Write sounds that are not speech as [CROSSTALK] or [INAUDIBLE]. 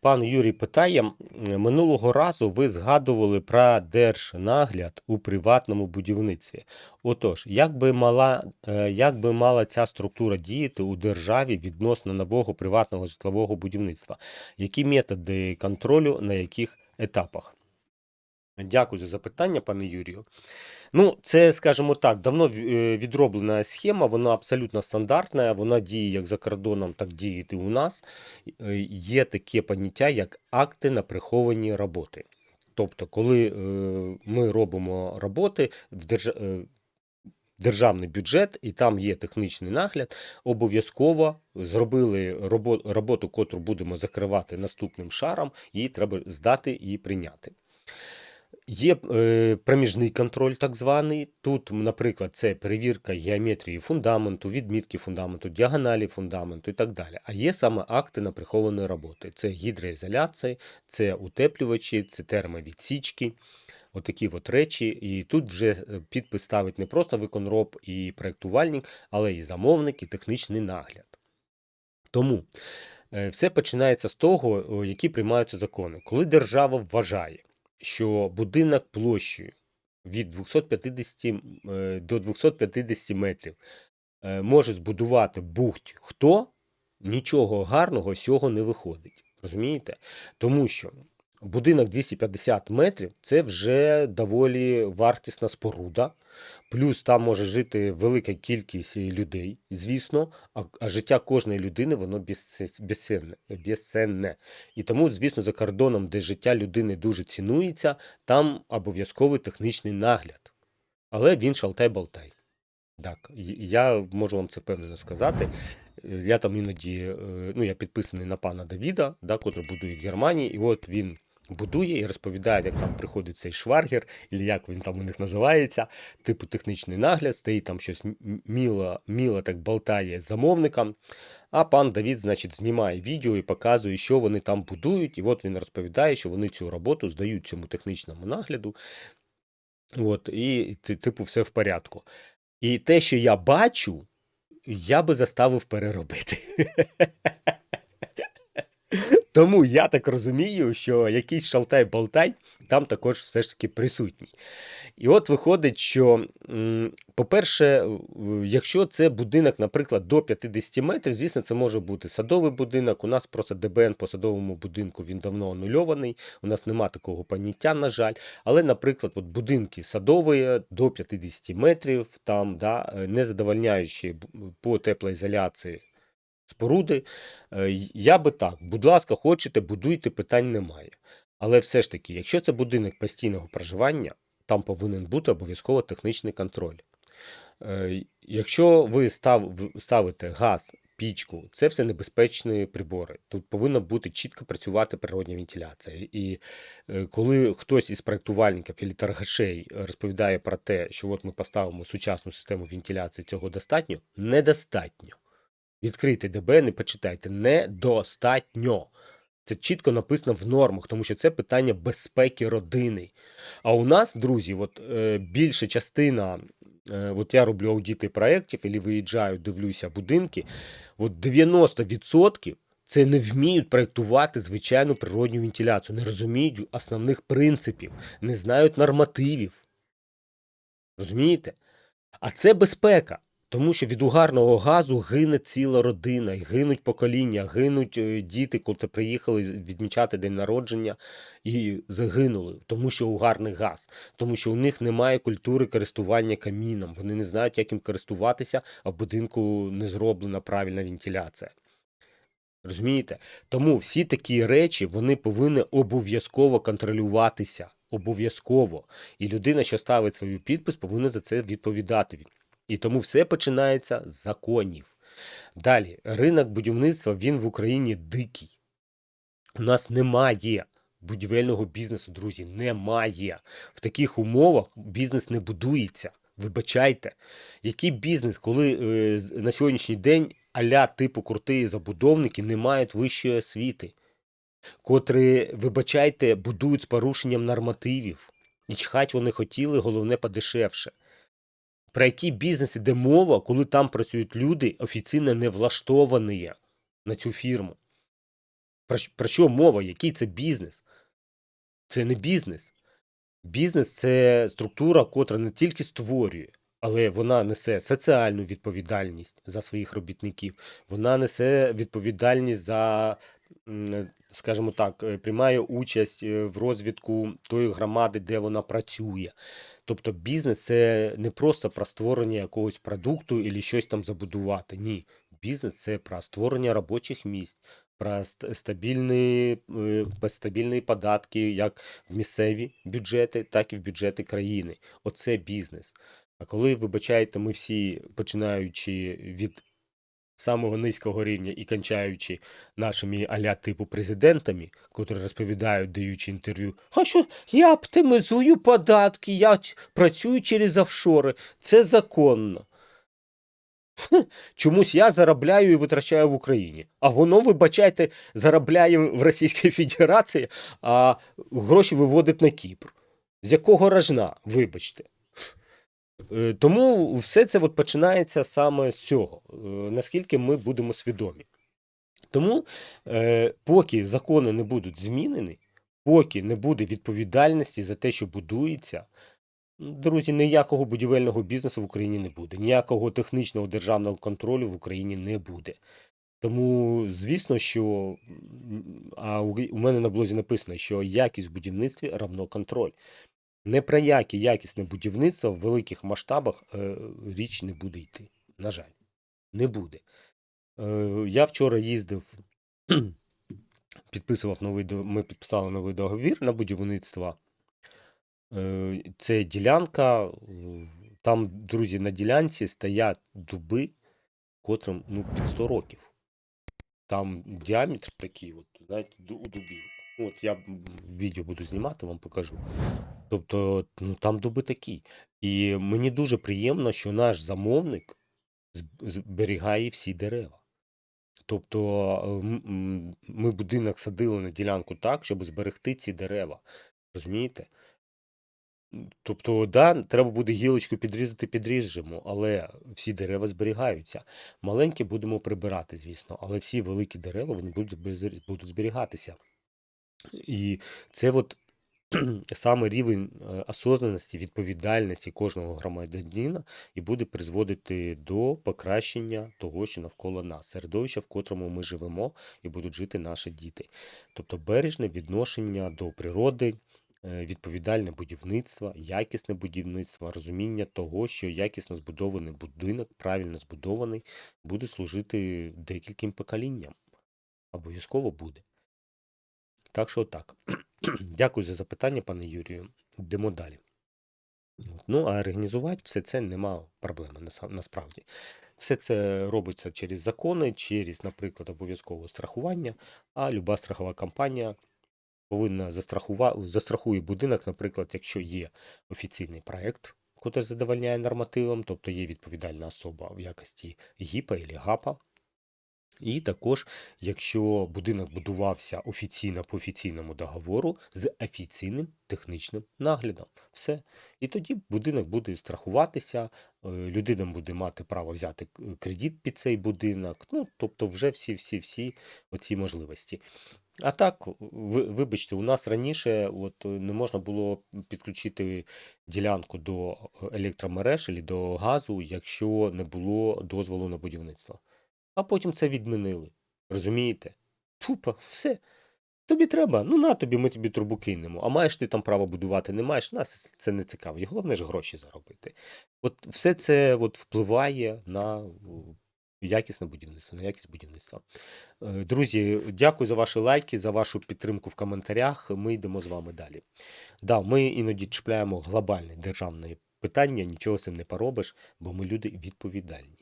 Пан Юрій питає: минулого разу ви згадували про держнагляд у приватному будівництві. Отож, як би мала, е, як би мала ця структура діяти у державі відносно нового приватного житлового будівництва? Які методи контролю на яких етапах? Дякую за запитання, пане Юрію. Ну, це, скажімо так, давно е, відроблена схема, вона абсолютно стандартна, вона діє як за кордоном, так діє і у нас. Е, Є таке поняття, як акти на приховані роботи. Тобто, коли е, ми робимо роботи в держа... е, державний бюджет, і там є технічний нагляд, обов'язково зробили робо- роботу, котру будемо закривати наступним шаром, її треба здати і прийняти. Є е, проміжний контроль, так званий. Тут, наприклад, це перевірка геометрії фундаменту, відмітки фундаменту, діагоналі фундаменту і так далі. А є саме акти на приховані роботи. Це гідроізоляція, це утеплювачі, це термовідсічки. Отакі от речі. І тут вже е, підпис ставить не просто виконроб і проєктувальник, але і замовник, і технічний нагляд. Тому е, все починається з того, які приймаються закони. Коли держава вважає, що будинок площею від 250 е, до 250 метрів е, може збудувати будь-хто, нічого гарного з цього не виходить. Розумієте? Тому що будинок 250 метрів це вже доволі вартісна споруда. Плюс там може жити велика кількість людей, звісно, а, а життя кожної людини воно безцінне, безцінне. І тому, звісно, за кордоном, де життя людини дуже цінується, там обов'язковий технічний нагляд. Але він шалтай-болтай. Так, я можу вам це впевнено сказати. Е, Я там іноді, е, ну, я підписаний на пана Давіда, да, котрий будує в Германії, і от він будує і розповідає, як там приходить цей шваргер, і як він там у них називається, типу технічний нагляд, стоїть там щось міло, міло так болтає з замовником. А пан Давід, значить, знімає відео і показує, що вони там будують. І от він розповідає, що вони цю роботу здають цьому технічному нагляду. От, і, типу, все в порядку. І те, що я бачу, я би заставив переробити. [LAUGHS] Тому я так розумію, що якийсь шалтай-болтай там також все ж таки присутній. І от виходить, що, по-перше, якщо це будинок, наприклад, до 50 метрів, звісно, це може бути садовий будинок. У нас просто ДБН по садовому будинку він давно анульований. У нас нема такого поняття, на жаль. Але, наприклад, от будинки садові до 50 метрів, там, да, не задовольняючи по теплоізоляції споруди, е, я би так, будь ласка, хочете, будуйте, питань немає. Але все ж таки, якщо це будинок постійного проживання, там повинен бути обов'язково технічний контроль. Е, Якщо ви став, ставите газ, пічку, це все небезпечні прибори. Тут повинна бути чітко працювати природня вентиляція. І е, коли хтось із проєктувальників і торгашей розповідає про те, що от ми поставимо сучасну систему вентиляції, цього достатньо, недостатньо. Відкрийте ДБН і почитайте. Недостатньо. Це чітко написано в нормах, тому що це питання безпеки родини. А у нас, друзі, от е, більша частина, е, от я роблю аудити проєктів, і виїжджаю, дивлюся будинки. От 90% це не вміють проєктувати звичайну природню вентиляцію, не розуміють основних принципів, не знають нормативів. Розумієте? А це безпека. Тому що від угарного газу гине ціла родина, гинуть покоління, гинуть е, діти, коли приїхали відмічати день народження і загинули, тому що угарний газ, тому що у них немає культури користування каміном. Вони не знають, як їм користуватися, а в будинку не зроблена правильна вентиляція. Розумієте? Тому всі такі речі вони повинні обов'язково контролюватися. Обов'язково. І людина, що ставить свій підпис, повинна за це відповідати. І тому все починається з законів. Далі, ринок будівництва він в Україні дикий. У нас немає будівельного бізнесу, друзі. Немає. В таких умовах бізнес не будується. Вибачайте, який бізнес, коли е, на сьогоднішній день аля типу крутої забудовники не мають вищої освіти, котрі, вибачайте, будують з порушенням нормативів. І чхать вони хотіли, головне подешевше. Про який бізнес іде мова, коли там працюють люди офіційно не влаштовані на цю фірму? Про, про що мова? Який це бізнес? Це не бізнес. Бізнес це структура, котра не тільки створює, але вона несе соціальну відповідальність за своїх робітників. Вона несе відповідальність за, скажімо так, е, приймає участь е, в розвитку тої громади, де вона працює. Тобто бізнес це не просто про створення якогось продукту і щось там забудувати. Ні. Бізнес це про створення робочих місць, про стабільні, е, стабільні податки як в місцеві бюджети, так і в бюджети країни. Оце бізнес. А коли, вибачаєте, ми всі, починаючи від самого низького рівня і кончаючи нашими аля типу президентами, котрі розповідають, даючи інтерв'ю, а що я оптимізую податки, я працюю через офшори, це законно. Чомусь я заробляю і витрачаю в Україні. А воно, вибачайте, заробляє в Російській Федерації, а гроші виводить на Кіпр. З якого рожна, вибачте. Е, Тому все це от починається саме з цього, е, наскільки ми будемо свідомі. Тому, е, поки закони не будуть змінені, поки не буде відповідальності за те, що будується, друзі, ніякого будівельного бізнесу в Україні не буде, ніякого технічного державного контролю в Україні не буде. Тому, звісно, що а у у мене на блозі написано, що якість в будівництві равно контроль. Не про яке якісне будівництво в великих масштабах е, річ не буде йти. На жаль, не буде. Е, я вчора їздив, [CLEARS THROAT] підписував новий ми підписали новий договір на будівництво. Е, це ділянка. Там, друзі, на ділянці стоять дуби, котрим ну, під 100 років. Там діаметр такий, от, знаєте, у дубів. От я відео буду знімати, вам покажу. Тобто, ну там дуби такі. І мені дуже приємно, що наш замовник зберігає всі дерева. Тобто, ми будинок садили на ділянку так, щоб зберегти ці дерева. Розумієте? Тобто, да, треба буде гілочку підрізати, підріжемо, але всі дерева зберігаються. Маленькі будемо прибирати, звісно, але всі великі дерева вони будуть, будуть зберігатися. І це от [CLEARS THROAT] саме рівень е, осознаності, відповідальності кожного громадянина і буде призводити до покращення того, що навколо нас, середовища, в котрому ми живемо і будуть жити наші діти. Тобто бережне відношення до природи, е, відповідальне будівництво, якісне будівництво, розуміння того, що якісно збудований будинок, правильно збудований, буде служити декільким поколінням. Обов'язково буде. Так що так. [CLEARS THROAT] Дякую за запитання, пане Юрію. Йдемо далі. Ну, а організувати все це нема проблеми насправді. Все це робиться через закони, через, наприклад, обов'язкове страхування, а люба страхова компанія повинна застрахувати, застрахує будинок, наприклад, якщо є офіційний проект, який задовольняє нормативам, тобто є відповідальна особа в якості ГІПа або ГАПа. І також, якщо будинок будувався офіційно по офіційному договору з офіційним технічним наглядом, все. І тоді будинок буде страхуватися, е, людина буде мати право взяти кредит під цей будинок. Ну, тобто, вже всі, всі, всі оці можливості. А так, вибачте, у нас раніше от, е, не можна було підключити ділянку до електромереж або до газу, якщо не було дозволу на будівництво. А потім це відмінили. Розумієте? Тупо, все. Тобі треба, ну на тобі, ми тобі трубу кинемо. А маєш ти там право будувати, не маєш, нас це не цікавить. Головне ж гроші заробити. От все це от впливає на якісне будівництво, на якість будівництва. Е, Друзі, дякую за ваші лайки, за вашу підтримку в коментарях. Ми йдемо з вами далі. Да, ми іноді чіпляємо глобальне державне питання, нічого з цим не поробиш, бо ми люди відповідальні.